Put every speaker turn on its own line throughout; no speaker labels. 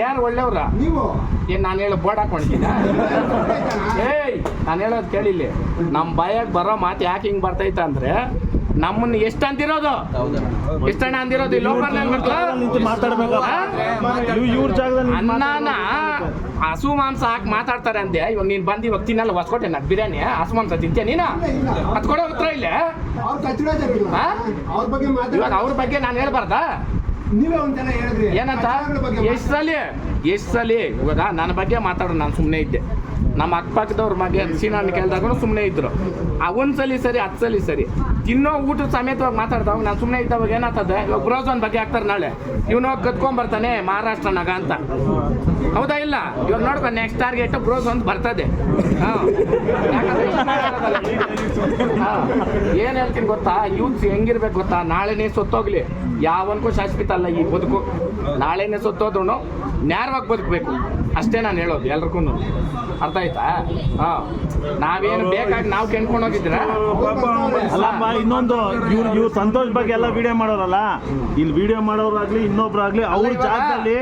ಯಾರು ಒಳ್ಳೆಯವ್ರ?
ನೀವು?
ಏನ್ ನಾನು ಹೇಳೋ ಬೋರ್ಡ್ ಹಾಕೊಂಡಿದ್ದೀನ? ಏಯ್ ನಾನು ಹೇಳೋದು ಕೇಳಿಲ್ಲಿ. ನಮ್ಮ ಬಾಯಾಗ ಬರೋ ಮಾತು ಯಾಕೆ ಹಿಂಗೆ ಬರ್ತೈತೆ ಅಂದ್ರೆ ನಮ್ಮನ್ನ ಎಷ್ಟು ಅಂದಿರೋದು ಎಷ್ಟಣ್ಣ ಅಂದಿರೋದು ಅನ್ನನ ಹಸು ಮಾಂಸ ಹಾಕಿ ಮಾತಾಡ್ತಾರೆ ಅಂದೆ. ಇವಾಗ ನೀನು ಬಂದು ಇವಾಗ ತಿನ್ನಲ್ಲ ಹೊಸ್ಕೊಟ್ಟೆ ನಾನು ಬಿರಿಯಾನಿ ಹಸು ಮಾಂಸ ತಿಂತೀಯ ನೀನ? ಅದ್ ಕೊಡೋ ಉತ್ತರ ಇಲ್ಲೇ?
ಅವ್ರ ಕಚ್ಚಡ
ಹಾ?
ಅವ್ರ ಬಗ್ಗೆ
ಇವಾಗ ಅವ್ರ ಬಗ್ಗೆ ನಾನು ಹೇಳ್ಬಾರ್ದಾ? ಏನಂತ? ಎಷ್ಟು ಸಲ? ಎಷ್ಟು ಸಲ? ಇವಾಗ ನನ್ನ ಬಗ್ಗೆ ಮಾತಾಡೋ ನಾನು ಸುಮ್ಮನೆ ಇದ್ದೆ. ನಮ್ಮ ಅಕ್ಕಪಕ್ಕದವ್ರ ಬಗ್ಗೆ ಸೀನಣ್ಣ ಕೇಳಿದಾಗೂ ಸುಮ್ಮನೆ ಇದ್ರು. ಆ ಒಂದ್ ಸಲಿ ಸರಿ ಹತ್ತು ಸಲಿ ಸರಿ. ತಿನ್ನೋ ಊಟದ ಸಮೇತವಾಗಿ ಮಾತಾಡ್ದವಾಗ ನಾನು ಸುಮ್ಮನೆ ಇದ್ದವಾಗ ಏನಾಗ್ತದೆ? ಇವಾಗ ಬ್ರೋಝೋನ್ ಬಗ್ಗೆ ಹಾಕ್ತಾರೆ ನಾಳೆ. ಇವನು ಹೋಗಿ ಕತ್ಕೊಂಡ್ ಬರ್ತಾನೆ ಮಹಾರಾಷ್ಟ್ರನಾಗ ಅಂತ. ಹೌದಾ ಇಲ್ಲ? ಇವಾಗ ನೋಡ್ಕೊ ನೆಕ್ಸ್ಟ್ ಟಾರ್ಗೆಟ್ ಅಂತ ಬರ್ತದೆ. ಹಾ. ಏನ್ ಹೇಳ್ತೀನಿ ಗೊತ್ತಾ? ಯೂತ್ಸ್ ಹೆಂಗಿರ್ಬೇಕು ಗೊತ್ತಾ? ನಾಳೆನೇ ಸೊತ್ತೋಗ್ಲಿ. ಯಾವನ್ಗೂ ಶಾಶ್ವತ ಅಲ್ಲ ಈ ಬದುಕು. ನಾಳೆನೇ ಸೊತ್ತೋದ್ರು ನ್ಯಾರವಾಗಿ ಬದುಕಬೇಕು. ಅಷ್ಟೇ ನಾನು ಹೇಳೋದು ಎಲ್ರಿಗೂ ಅರ್ಥ ಆಯ್ತಾ? ಹಾ. ನಾವೇನು ಬೇಕಾಗಿ ನಾವು ಕೆಣ್ಕೊಂಡು ಹೋಗಿದ್ರೆ
ಅಲ್ಲಪ್ಪ ಇನ್ನೊಂದು ಇವ್ರು ಇವ್ರು ಸಂತೋಷ್ ಬಗ್ಗೆ ಎಲ್ಲ ವಿಡಿಯೋ ಮಾಡೋರಲ್ಲ? ಇಲ್ಲಿ ವಿಡಿಯೋ ಮಾಡೋರಾಗ್ಲಿ ಇನ್ನೊಬ್ರಾಗ್ಲಿ ಅವ್ರ ಜಾಗದಲ್ಲಿ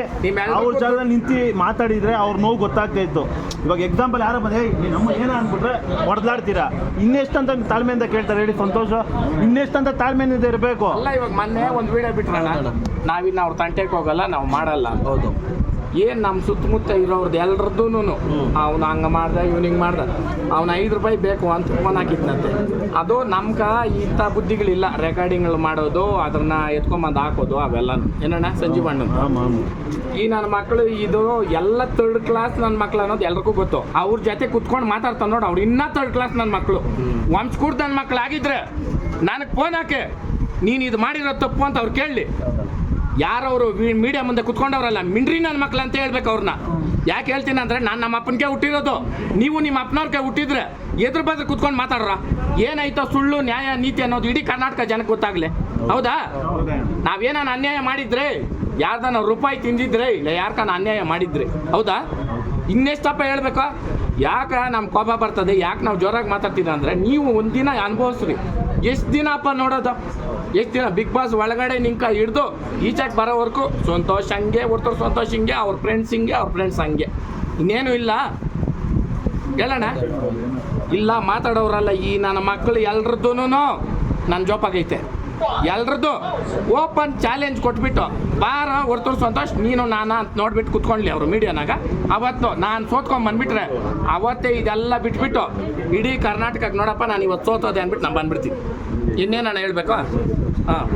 ಅವ್ರ ಜಾಗದಲ್ಲಿ ನಿಂತು ಮಾತಾಡಿದ್ರೆ ಅವ್ರ ನೋವು ಗೊತ್ತಾಗ್ತಾ ಇತ್ತು. ಇವಾಗ ಎಕ್ಸಾಂಪಲ್ ಯಾರೋ ಬಂದ್ರೆ "ಏಯ್, ನೀನ್ ನಮ್ಮ ಏನ ಅನ್ಬಿಟ್ರೆ ಹೊಡೆದಾಡ್ತೀರಾ? ಇನ್ನೆಷ್ಟಂತ ತಾಳ್ಮೆಯಿಂದ ಕೇಳ್ತಾರೆ ಹೇಳಿ ಸಂತೋಷ. ಇನ್ನೆಷ್ಟಂತ ತಾಳ್ಮೆಯಿಂದ ಇರಬೇಕು.
ಅಲ್ಲ ಇವಾಗ ಮೊನ್ನೆ ಒಂದು ವಿಡಿಯೋ ಬಿಟ್ಟರೆ ನಾವಿನ್ನ ಅವ್ರು ತಂಟೆಗೆ ಹೋಗಲ್ಲ ನಾವು ಮಾಡಲ್ಲ.
ಹೌದು.
ಏನ್ ನಮ್ಮ ಸುತ್ತಮುತ್ತ ಇರೋರ್ದು ಎಲ್ರದ್ದು ಅವ್ನು ಹಂಗ ಮಾಡ್ದ ಇವ್ನು ಹಿಂಗೆ ಮಾಡ್ದ. ಅವ್ನು ಐದು ರೂಪಾಯಿ ಬೇಕು ಅಂತ ಫೋನ್ ಹಾಕಿದ್ನಂತೆ. ಅದು ನಮ್ಗ ಇಂಥ ಬುದ್ಧಿಗಳಿಲ್ಲ. ರೆಕಾರ್ಡಿಂಗ್ಗಳು ಮಾಡೋದು ಅದನ್ನ ಎತ್ಕೊಂಬಂದು ಹಾಕೋದು ಅವೆಲ್ಲ ಏನಣ್ಣ ಸಂಜೀವ್ ಅಣ್ಣ ಈ ನನ್ನ ಮಕ್ಕಳು ಇದು ಎಲ್ಲ ತರ್ಡ್ ಕ್ಲಾಸ್ ನನ್ನ ಮಕ್ಳು ಅನ್ನೋದು ಎಲ್ರಿಗೂ ಗೊತ್ತು. ಅವ್ರ ಜೊತೆ ಕುತ್ಕೊಂಡು ಮಾತಾಡ್ತಾನೆ ನೋಡು ಅವ್ರು. ಇನ್ನೂ ತರ್ಡ್ ಕ್ಲಾಸ್ ನನ್ನ ಮಕ್ಕಳು ವಂಶಕೂಡ್ ನನ್ನ ಮಕ್ಳು ಆಗಿದ್ರೆ ನನಗೆ ಫೋನ್ ಹಾಕೆ. ನೀನು ಇದು ಮಾಡಿರೋ ತಪ್ಪು ಅಂತ ಅವ್ರು ಕೇಳಲಿ. ಯಾರವರು ಮೀಡಿಯಾ ಮುಂದೆ ಕುತ್ಕೊಂಡವ್ರಲ್ಲ, ಮಿಂಡ್ರಿ ನನ್ನ ಮಕ್ಳು ಅಂತ ಹೇಳ್ಬೇಕು ಅವ್ರನ್ನ ಯಾಕೆ ಹೇಳ್ತೀನಿ ಅಂದ್ರೆ ನಾನು ನಮ್ಮ ಅಪ್ಪನಿಗೆ ಹುಟ್ಟಿರೋದು. ನೀವು ನಿಮ್ಮ ಅಪ್ಪನವ್ರಿಗೆ ಹುಟ್ಟಿದ್ರೆ ಎದುರು ಬದ್ರ ಕುತ್ಕೊಂಡು ಮಾತಾಡ್ರ. ಏನಾಯ್ತೋ ಸುಳ್ಳು, ನ್ಯಾಯ, ನೀತಿ ಅನ್ನೋದು ಇಡೀ ಕರ್ನಾಟಕ ಜನಕ್ಕೆ ಗೊತ್ತಾಗ್ಲಿ. ಹೌದಾ? ನಾವೇನಾನ ಅನ್ಯಾಯ ಮಾಡಿದ್ರೆ, ಯಾರ್ದಾನ ರೂಪಾಯಿ ತಿಂದಿದ್ರೆ, ಇಲ್ಲ ಯಾರ್ಕಾನ ಅನ್ಯಾಯ ಮಾಡಿದ್ರೆ. ಹೌದಾ? ಇನ್ನೆಷ್ಟಪ್ಪ ಹೇಳ್ಬೇಕಾ? ಯಾಕೆ ನಮ್ಮ ಕೋಪ ಬರ್ತದೆ? ಯಾಕೆ ನಾವು ಜೋರಾಗಿ ಮಾತಾಡ್ತಿದ್ದ ಅಂದರೆ ನೀವು ಒಂದಿನ ಅನುಭವಿಸ್ರಿ. ಎಷ್ಟು ದಿನ ಅಪ್ಪ ನೋಡೋದು? ಎಷ್ಟು ದಿನ? ಬಿಗ್ ಬಾಸ್ ಒಳಗಡೆ ನಿಂಕ ಹಿಡ್ದು ಈಚೆಗೆ ಬರೋವರೆಗೂ ಸಂತೋಷ್ ಹಂಗೆ ಒರ್ತರು ಸಂತೋಷ್ ಹಿಂಗೆ, ಅವ್ರ ಫ್ರೆಂಡ್ಸ್ ಹಿಂಗೆ, ಅವ್ರ ಫ್ರೆಂಡ್ಸ್ ಹಂಗೆ. ಇನ್ನೇನು ಇಲ್ಲ? ಹೇಳೋಣ ಇಲ್ಲ ಮಾತಾಡೋರಲ್ಲ ಈ ನನ್ನ ಮಕ್ಕಳು ಎಲ್ರದ್ದೂ ನನ್ನ ಜೋಪಾಗೈತೆ. ಎಲ್ರದ್ದು ಓಪನ್ ಚಾಲೆಂಜ್ ಕೊಟ್ಬಿಟ್ಟು, ಬಾರ ಹೊರ್ತರು ಸಂತೋಷ್ ನೀನು, ನಾನು ಅಂತ ನೋಡ್ಬಿಟ್ಟು ಕುತ್ಕೊಂಡ್ಲಿ ಅವರು ಮೀಡಿಯಾನಾಗ. ಅವತ್ತು ನಾನು ಸೋತ್ಕೊಂಡು ಬಂದ್ಬಿಟ್ರೆ, ಅವತ್ತೇ ಇದೆಲ್ಲ ಬಿಟ್ಬಿಟ್ಟು, ಇಡೀ ಕರ್ನಾಟಕಕ್ಕೆ ನೋಡಪ್ಪ, ನಾನು ಇವತ್ತು ಸೋತೋದೆ ಅಂದ್ಬಿಟ್ಟು ನಾನು ಬಂದ್ಬಿಡ್ತೀನಿ. ನಾನು ಹೇಳ್ಬೇಕು? ಹಾಂ.